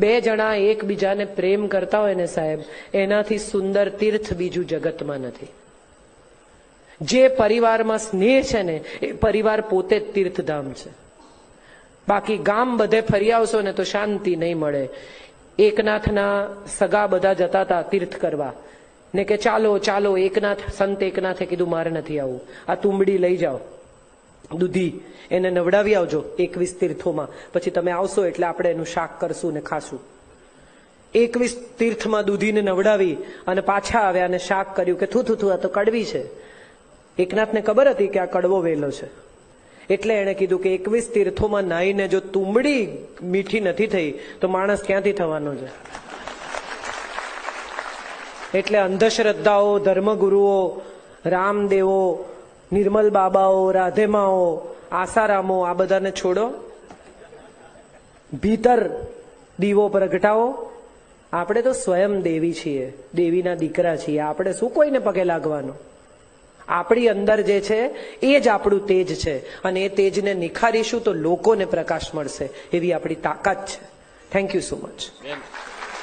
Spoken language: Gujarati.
બે જણા એકબીજાને પ્રેમ કરતા હોય ને સાહેબ, એનાથી સુંદર તીર્થ બીજું જગતમાં નથી. જે પરિવારમાં સ્નેહ છે ને, એ પરિવાર પોતે જ તીર્થધામ છે. બાકી ગામ બધે ફરી આવશો ને તો શાંતિ નહીં મળે. એકનાથના સગા બધા જતા હતા તીર્થ કરવા. ને કે ચાલો ચાલો, એકનાથ, સંત એકનાથે કીધું, મારે નથી આવવું આ તુંબડી લઈ જાઓ. દૂધી, એને નવડાવી આવજો એકવીસ તીર્થોમાં. પછી તમે આવશો એટલે આપણે એનું શાક કરશું ને ખાશું. એકવીસ તીર્થમાં દૂધીને નવડાવી અને પાછા આવ્યા અને શાક કર્યું કે થું થું આ તો કડવી છે. એકનાથને ખબર હતી કે આ કડવો વેલો છે. એટલે એણે કીધું કે એકવીસ તીર્થોમાં નાહીને જો તુંબડી મીઠી નથી થઈ, તો માણસ ક્યાંથી થવાનો છે? એટલે અંધશ્રદ્ધાઓ, ધર્મગુરુઓ, રામદેવો નિર્મલ બાબાઓ રાધેમાઓ આસારામો આ બધાને છોડો. ભીતર દીવો પ્રગટાવો. આપણે તો સ્વયં દેવી છીએ, દેવીના દીકરા છીએ. આપણે શું કોઈને પગે લાગવાનું? આપણી અંદર જે છે, એ જ આપણું તેજ છે. અને એ તેજને નિખારીશું તો લોકોને પ્રકાશ મળશે. એવી આપણી તાકાત છે. Thank you so much